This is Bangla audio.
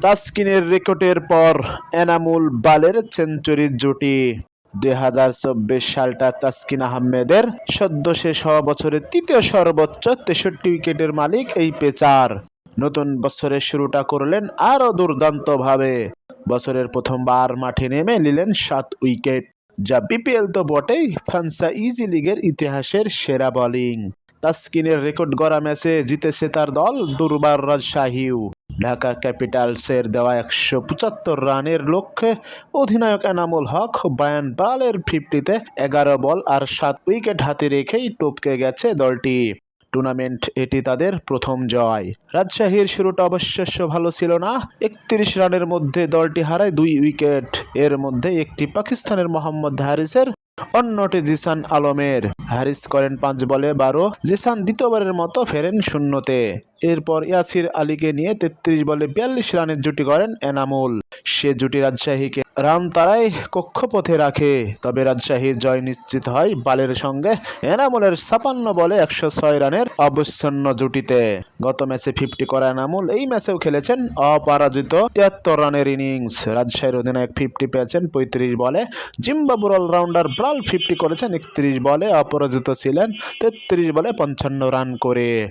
তাসকিনের রেকর্ডের পর এনামুল বালের সেঞ্চুরির জুটি। দুই হাজার চব্বিশ সালটা তাসকিন আহমেদের সদ্য শেষ হওয়া বছরের তৃতীয় সর্বোচ্চ তেষট্টি উইকেটের মালিক এই পেচার। নতুন বছরের শুরুটা করলেন আরও দুর্দান্তভাবে। বছরের প্রথমবার মাঠে নেমে নিলেন সাত উইকেট, যা বিপিএল তো বটেই ফ্রান্সা ইজি লিগের ইতিহাসের সেরা বোলিং তাসকিনের রেকর্ড গড়া ম্যাচে জিতেছে তার দল দুর্বার রাজশাহীও ঢাকা ক্যাপিটালসের দেওয়া একশো পঁচাত্তর রানের লক্ষ্যে অধিনায়ক এনামুল হক, বায়ান বালের ফিফটিতে এগারো বল আর সাত উইকেট হাতে রেখেই টপকে গেছে দলটি। টুর্নামেন্ট এটি তাদের প্রথম জয়। রাজশাহীর শুরুটা অবশ্য ভালো ছিল না। একত্রিশ রানের মধ্যে দলটি হারায় দুই উইকেট। এর মধ্যে একটি পাকিস্তানের মোহাম্মদ হারিসের অন্যটি জিসান আলমের। হারিস করেন পাঁচ বলে বারো, জিসান দ্বিতীয়বারের মতো ফেরেন শূন্যতে। এরপর ইয়াসির আলীকে নিয়ে তেত্রিশ বলে বিয়াল্লিশ রানের জুটি করেন এনামুল। সে জুটি রাজশাহীকে রান তারাই কক্ষপথে রাখে। তবে রাজশাহীর জয় নিশ্চিত হয় বালের সঙ্গে। এনামুলের ছাপান্ন বলে একশো ছয় রানের অবচ্ছন্ন জুটিতে। গত ম্যাচে ফিফটি করা এনামুল, এই ম্যাচেও খেলেছেন অপরাজিত তিয়াত্তর রানের ইনিংস। রাজশাহীর অধিনায়ক ফিফটি পেয়েছেন পঁয়ত্রিশ বলে। জিম্বাবুর অলরাউন্ডার ব্রাল ফিফটি করেছেন একত্রিশ বলে, অপরাজিত ছিলেন তেত্রিশ বলে পঞ্চান্ন রান করে।